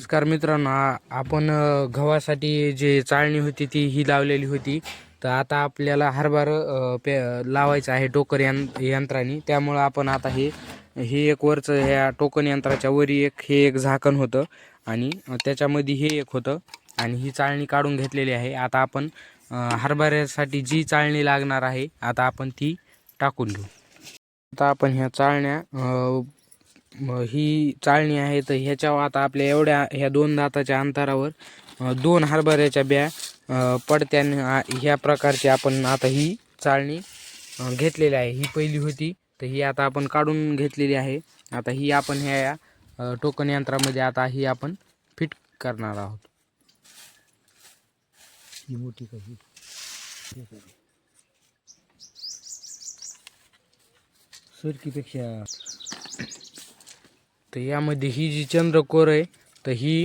नमस्कार मित्रांनो आपण गव्हासाठी जे चाळणी होती ती ही लावलेली होती. तर आता आपल्याला हरभर पे लावायचं आहे टोकर यं यंत्राने. त्यामुळं आपण आता हे हे एक वरचं ह्या टोकन यंत्राच्या वरी एक हे एक झाकण होतं. आणि त्याच्यामध्ये हे एक होतं. आणि ही चाळणी काढून घेतलेली आहे. आता आपण हरभऱ्यासाठी जी चाळणी लागणार आहे आता आपण ती टाकून घेऊ. आता आपण ह्या चाळण्या ही चाळणी आहे तर ह्याच्यावर आता आपल्या एवढ्या ह्या दोन दाताच्या अंतरावर दोन हरभऱ्याच्या ब्या पडत्या पडत्याने ह्या प्रकारची आपण आता ही चाळणी घेतलेली आहे. ही पहिली होती तर ही आता आपण काढून घेतलेली आहे. आता ही आपण ह्या टोकन यंत्रामध्ये आता ही आपण फिट करणार आहोत. ही मोठी काही सरकीपेक्षा तर यामध्ये ही जी चंद्रकोर आहे तर ही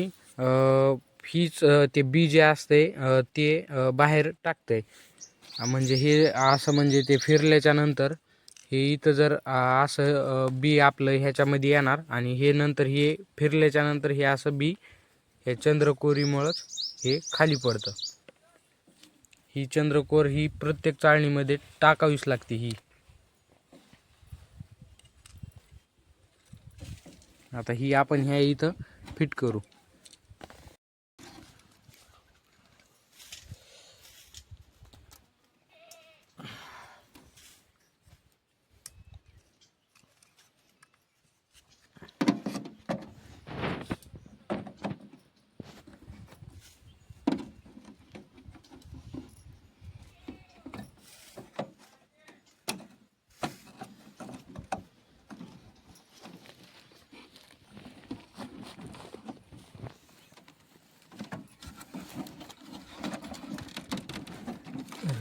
हीच ते बी जे असते ते बाहेर टाकते म्हणजे हे असं म्हणजे ते फिरल्याच्या नंतर हे इथं जर असं बी आपलं ह्याच्यामध्ये येणार आणि हे नंतर हे फिरल्याच्या नंतर हे असं बी हे चंद्रकोरीमुळंच हे खाली पडतं. ही चंद्रकोर ही प्रत्येक चाळणीमध्ये टाकावीच लागते ही. आता ही आपण ह्या इथं फिट करू.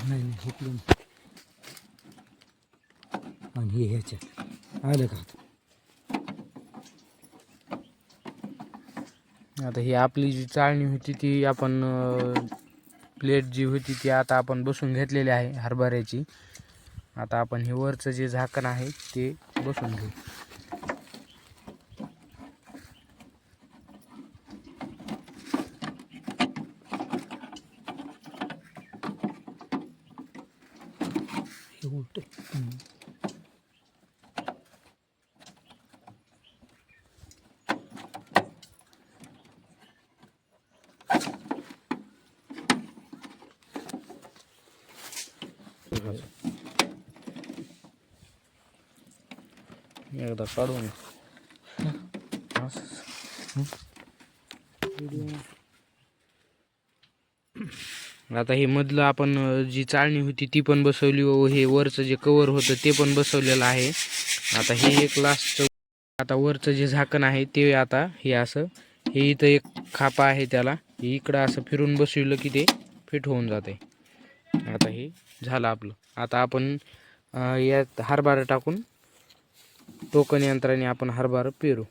नाही नाही हेकलून आणि हे ह्याच्यात आलं का आता? ही आपली जी चाळणी होती ती आपण प्लेट जी होती ती आता आपण बसून घेतलेली आहे हरभऱ्याची. आता आपण हे वरचं जे झाकण आहे ते बसून घेऊ. हे उलट एकदा काढून आता हे मधलं आपण जी चाळणी होती ती पण बसवली. व हे वरचं जे कवर होतं ते पण बसवलेलं आहे. आता हे एक लास्टचं आता वरचं जे झाकण आहे ते आता हे असं हे इथं एक खापा आहे त्याला. हे इकडं असं फिरून बसविलं की ते फिट होऊन जाते. आता हे झालं आपलं. आता आपण यात हरभरा टाकून टोकन यंत्राने आपण हरभरा पेरू.